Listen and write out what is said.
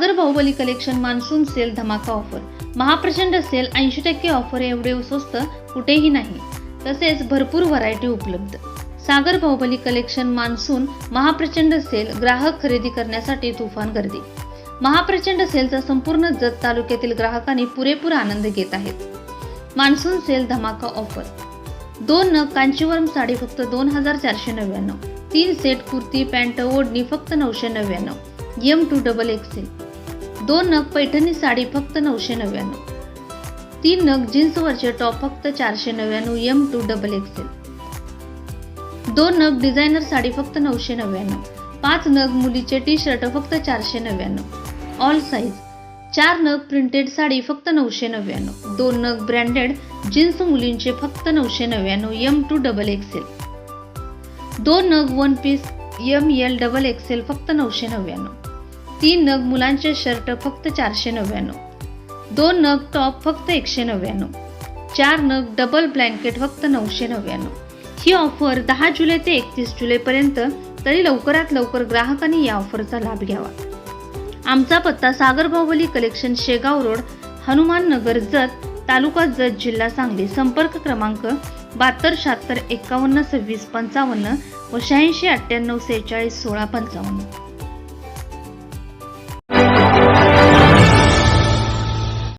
Baahubali collection monsoon sale धमाका offer महाप्रचंड sale ऐंशी टक्के ऑफर एवढे स्वस्त कुठेही नाही. तसेच भरपूर व्हरायटी उपलब्ध. सागर बाहुबली कलेक्शन मान्सून महाप्रचंड सेल ग्राहक खरेदी करण्यासाठी तुफान गर्दी. महाप्रचंड सेलचा संपूर्ण जत तालुक्यातील ग्राहकांनी पुरेपूर आनंद घेत आहेत. मान्सून सेल धमाका ऑफर दोन नग कांचीवरम साडी फक्त दोन हजार चारशे नव्याण्णव. तीन सेट कुर्ती पॅन्ट ओढणी फक्त नऊशे नव्याण्णव. एम टू डबल एक्सेल दोन नग पैठणी साडी फक्त नऊशे नव्याण्णव. तीन नग जीन्सवरचे टॉप फक्त चारशे नव्याण्णव एम टू डबल एक्सेल दोन नग डिझायनर साडी फक्त नऊशे नव्याण्णव. पाच नग मुलीचे टी शर्ट फक्त चारशे नव्याण्णव. ऑल साईज चार नग प्रिंटेड साडी फक्त नऊशे नव्याण्णव. दोन नग ब्रँडेड जीन्स मुलींचे फक्त नऊशे नव्याण्णव एम टू डबल एक्सेल दोन नग one piece M L double XL फक्त नऊशे नव्याण्णव. तीन नग मुलांचे शर्ट फक्त चारशे नव्याण्णव. दोन नग टॉप फक्त एकशे नव्याण्णव. चार नग डबल ब्लँकेट फक्त नऊशे नव्याण्णव. ही ऑफर दहा जुलै ते एकतीस जुलैपर्यंत तरी लवकरात लवकर ग्राहकांनी या ऑफरचा लाभ घ्यावा. आमचा पत्ता सागर बाहुबली कलेक्शन शेगाव रोड हनुमान नगर जत तालुका जत जिल्हा सांगली. संपर्क क्रमांक बहात्तर शहात्तर एकावन्न सव्वीस पंचावन्न व शहाऐंशी अठ्ठ्याण्णव सेहेचाळीस सोळा पंचावन्न.